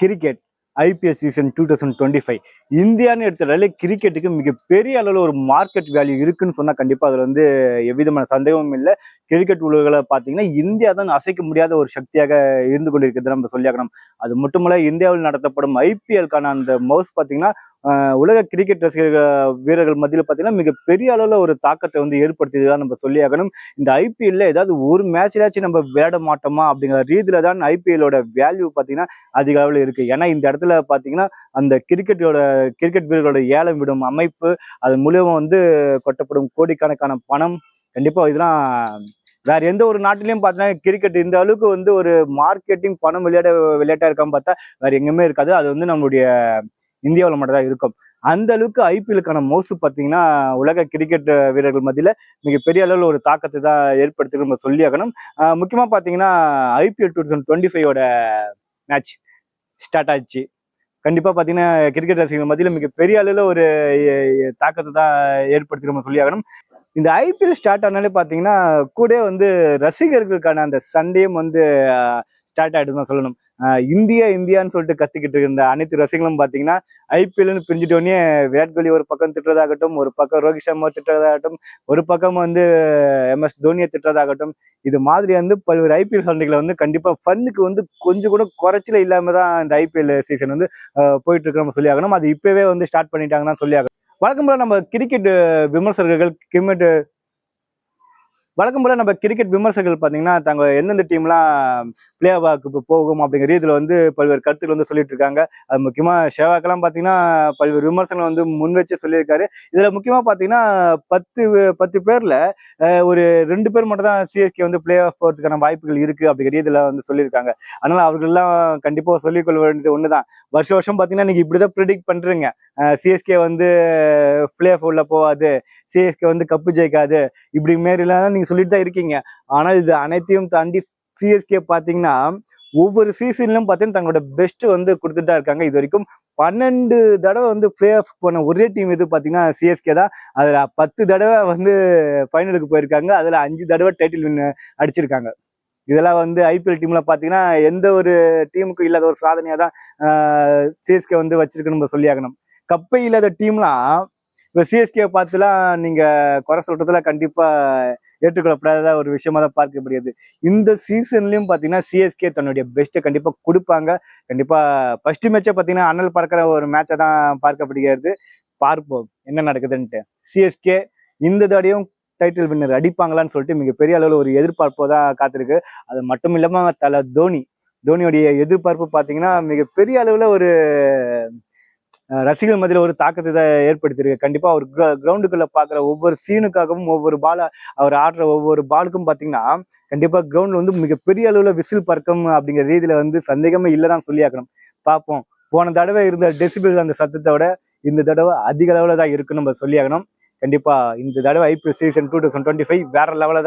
Cricket IPL season two thousand twenty five இந்தியான்னு எடுத்துட்டாலே கிரிக்கெட்டுக்கு மிகப்பெரிய அளவில் ஒரு மார்க்கெட் வேல்யூ இருக்குன்னு சொன்னால் கண்டிப்பாக அதில் வந்து எவ்விதமான சந்தேகமும் இல்லை. கிரிக்கெட் உலகளை பார்த்தீங்கன்னா இந்தியா தான் அசைக்க முடியாத ஒரு சக்தியாக இருந்து கொண்டிருக்கிறது நம்ம சொல்லியாக்கணும் அது மட்டுமல்ல இந்தியாவில் நடத்தப்படும் ஐபிஎல்கான அந்த மவுஸ் பார்த்தீங்கன்னா உலக கிரிக்கெட் ரசிகர்கள் வீரர்கள் மத்தியில் பார்த்தீங்கன்னா மிகப்பெரிய அளவில் ஒரு தாக்கத்தை வந்து ஏற்படுத்தியதுதான் நம்ம சொல்லியாகணும் இந்த ஐபிஎல்ல ஏதாவது ஒரு மேட்ச்லாச்சும் நம்ம விளையாட மாட்டோமா அப்படிங்கிற ரீதியில தான் ஐபிஎல்லோட வேல்யூ பார்த்தீங்கன்னா அதிக அளவில் இருக்கு. ஏன்னா இந்த இடத்துல பார்த்தீங்கன்னா அந்த கிரிக்கெட்டோட கிரிக்கெட் வீரர்களோட ஏலம் விடும் அமைப்பு அது மூலியமா வந்து கொட்டப்படும் கோடிக்கணக்கான பணம். கண்டிப்பாக இதெல்லாம் வேற எந்த ஒரு நாட்டிலையும் பார்த்தீங்கன்னா கிரிக்கெட் இந்த அளவுக்கு வந்து ஒரு மார்க்கெட்டிங் பணம் விளையாட விளையாட்டா இருக்கான்னு பார்த்தா வேற எங்கேயுமே இருக்காது. அது வந்து நம்மளுடைய இந்தியாவில் மட்டும்தான் இருக்கும். அந்த அளவுக்கு ஐபிஎலுக்கான மோசு பார்த்தீங்கன்னா உலக கிரிக்கெட் வீரர்கள் மத்தியில் மிகப்பெரிய அளவில் ஒரு தாக்கத்தை தான் ஏற்படுத்தி நம்ம சொல்லியாகணும். முக்கியமாக பார்த்தீங்கன்னா ஐபிஎல் டூ தௌசண்ட் டுவெண்ட்டி ஃபைவோட மேட்ச் ஸ்டார்ட் ஆச்சு. கண்டிப்பாக பார்த்தீங்கன்னா கிரிக்கெட் ரசிகர்கள் மத்தியில் மிகப்பெரிய அளவில் ஒரு தாக்கத்தை தான் ஏற்படுத்தி நம்ம சொல்லியாகணும். இந்த ஐபிஎல் ஸ்டார்ட் ஆனாலே பார்த்தீங்கன்னா கூட வந்து ரசிகர்களுக்கான அந்த சண்டையும் வந்து ஸ்டார்ட் ஆகிட்டு தான் சொல்லணும். இந்தியா இந்தியான்னு சொல்லிட்டு கத்திக்கிட்டு இருந்த அனைத்து ரசிகர்களும் பார்த்தீங்கன்னா ஐபிஎல்னு பிரிஞ்சிட்டோடனே விராட் கோலி ஒரு பக்கம் திட்டுறதாகட்டும் ஒரு பக்கம் ரோஹித் சர்மா திட்டுறதாகட்டும் ஒரு பக்கம் வந்து எம்எஸ் தோனியை திட்டுறதாகட்டும் இது மாதிரி வந்து பல்வேறு ஐபிஎல் சண்டைகளை வந்து கண்டிப்பாக ஃபன்னுக்கு வந்து கொஞ்சம் கூட குறைச்சல இல்லாமல் தான் இந்த ஐபிஎல் சீசன் வந்து போயிட்டு இருக்கு நம்ம சொல்லி ஆகணும். அது இப்போவே வந்து ஸ்டார்ட் பண்ணிட்டாங்கன்னா சொல்லி ஆகணும். வழக்கம் போல நம்ம கிரிக்கெட் விமர்சகர்கள் கிரிக்கெட் வழக்கம் போல் நம்ம கிரிக்கெட் விமர்சகர்கள் பார்த்தீங்கன்னா தாங்க எந்தெந்த டீம்லாம் பிளே ஆஃபாக்கு போகும் அப்படிங்கிற ரீதியில் வந்து பல்வேறு கருத்துக்கள் வந்து சொல்லிட்டு இருக்காங்க அது முக்கியமாக ஷேவாக்கெல்லாம் பார்த்தீங்கன்னா பல்வேறு விமர்சனங்கள் வந்து முன் வச்சு சொல்லியிருக்காரு. இதில் முக்கியமாக பார்த்தீங்கன்னா பத்து பத்து பேரில் ஒரு ரெண்டு பேர் மட்டும் தான் சிஎஸ்கே வந்து பிளே ஆஃப் போகிறதுக்கான வாய்ப்புகள் இருக்குது அப்படிங்கிற ரீதியில் வந்து சொல்லியிருக்காங்க. அதனால் அவர்கள்லாம் கண்டிப்பாக சொல்லிக்கொள்ள வேண்டியது ஒன்று தான் வருஷம் வருஷம் பார்த்தீங்கன்னா நீங்கள் இப்படி தான் ப்ரிடிக்ட் பண்ணுறீங்க சிஎஸ்கே வந்து பிளே ஆஃப் உள்ள போகாது. சிஎஸ்கே வந்து கப்பு ஜெயிக்காது. இப்படி மாரிலாம் நீங்க சொல்லிட்டு தான் இருக்கீங்க. ஆனால் இது அனைத்தையும் தாண்டி சிஎஸ்கே பார்த்தீங்கன்னா ஒவ்வொரு சீசன்லையும் பார்த்தீங்கன்னா தங்களோட பெஸ்ட் வந்து கொடுத்துட்டு தான் இருக்காங்க. இது வரைக்கும் பன்னெண்டு தடவை வந்து பிளே ஆஃப் போன ஒரே டீம் இது பார்த்தீங்கன்னா சிஎஸ்கே தான். அதில் பத்து தடவை வந்து ஃபைனலுக்கு போயிருக்காங்க. அதில் அஞ்சு தடவை டைட்டில் வின் அடிச்சிருக்காங்க. இதெல்லாம் வந்து ஐபிஎல் டீம்ல பார்த்தீங்கன்னா எந்த ஒரு டீமுக்கும் இல்லாத ஒரு சாதனையாக தான் சிஎஸ்கே வந்து வச்சிருக்கணும் நம்ம சொல்லியாகணும். கப்பை இல்லாத டீம்லாம் இப்போ சிஎஸ்கே பார்த்துலாம் நீங்க குறை சொல்றதுல கண்டிப்பா ஏற்றுக்கொள்ளப்படாத ஒரு விஷயமா தான் பார்க்க முடியாது இந்த சீசன்லயும் பாத்தீங்கன்னா சிஎஸ்கே தன்னுடைய பெஸ்ட்டை கண்டிப்பா கொடுப்பாங்க. கண்டிப்பா ஃபர்ஸ்ட் மேட்சை பாத்தீங்கன்னா அனல் பறக்கிற ஒரு மேட்சை தான் பார்க்கப்படுகிறது. பார்ப்போம் என்ன நடக்குதுன்ட்டு. சிஎஸ்கே இந்த தடையும் டைட்டில் வின்னர் அடிப்பாங்களான்னு சொல்லிட்டு மிகப்பெரிய அளவில் ஒரு எதிர்பார்ப்போ தான் காத்திருக்கு. அது மட்டும் இல்லாம தலை தோனி. தோனியோடைய எதிர்பார்ப்பு பார்த்தீங்கன்னா மிகப்பெரிய அளவில் ஒரு ரசிகர் மதியில் ஒரு தாக்கத்தை தான் ஏற்படுத்தியிருக்கு. கண்டிப்பாக அவர் கிரவுண்டுக்குள்ளே பார்க்குற ஒவ்வொரு சீனுக்காகவும் ஒவ்வொரு பால அவர் ஆடுற ஒவ்வொரு பாலுக்கும் பார்த்தீங்கன்னா கண்டிப்பாக கிரவுண்டில் வந்து மிகப்பெரிய அளவில் விசில் பறக்கம் அப்படிங்கிற ரீதியில் வந்து சந்தேகமே இல்லை தான் சொல்லியாக்கணும் பார்ப்போம் போன தடவை இருந்த டெசிபிள் அந்த சத்தத்தை விட இந்த தடவை அதிக அளவில் தான் இருக்குன்னு நம்ம சொல்லியாகணும். கண்டிப்பாக இந்த தடவை IPL season two thousand twenty five வேற லெவலில் தான்